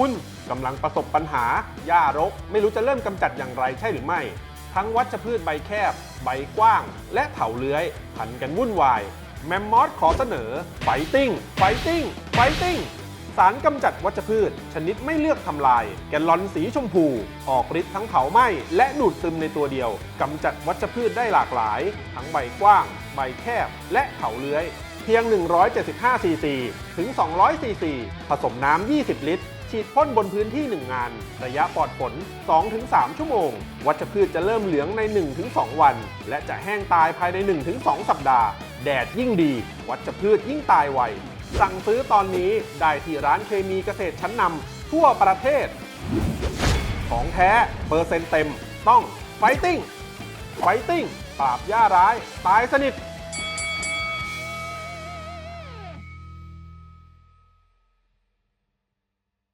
คุณกำลังประสบปัญหาหญ้ารก ไม่รู้จะเริ่มกำจัดอย่างไรใช่หรือไม่ ทั้งวัชพืชใบแคบ ใบกว้าง และเถาเลื้อยพันกันวุ่นวาย แมมมอสขอเสนอไฟติ้ง ไฟติ้ง ไฟติ้ง สารกำจัดวัชพืช ชนิดไม่เลือกทำลาย แกลลอนสีชมพู ออกฤทธิ์ทั้งเผาไหม้และดูดซึมในตัวเดียวกำจัดวัชพืชได้หลากหลาย ทั้งใบกว้าง ใบแคบ และเถาเลื้อย เพียง 175 ซีซี ถึง 200 ซีซี ผสมน้ำ 20 ลิตร ฉีดพ่นบนพื้นที่ 1 งาน ระยะปลอดฝน2-3 ชั่วโมง วัชพืชจะเริ่มเหลืองใน 1-2 วัน และจะแห้งตายภายใน 1-2 สัปดาห์ แดดยิ่งดี วัชพืชยิ่งตายไว สั่งซื้อตอนนี้ได้ที่ร้านเคมีเกษตรชั้นนำทั่วประเทศ ของแท้เปอร์เซ็นต์เต็ม ต้องไฟติ้งไฟติ้งปราบหญ้าร้าย ตายสนิท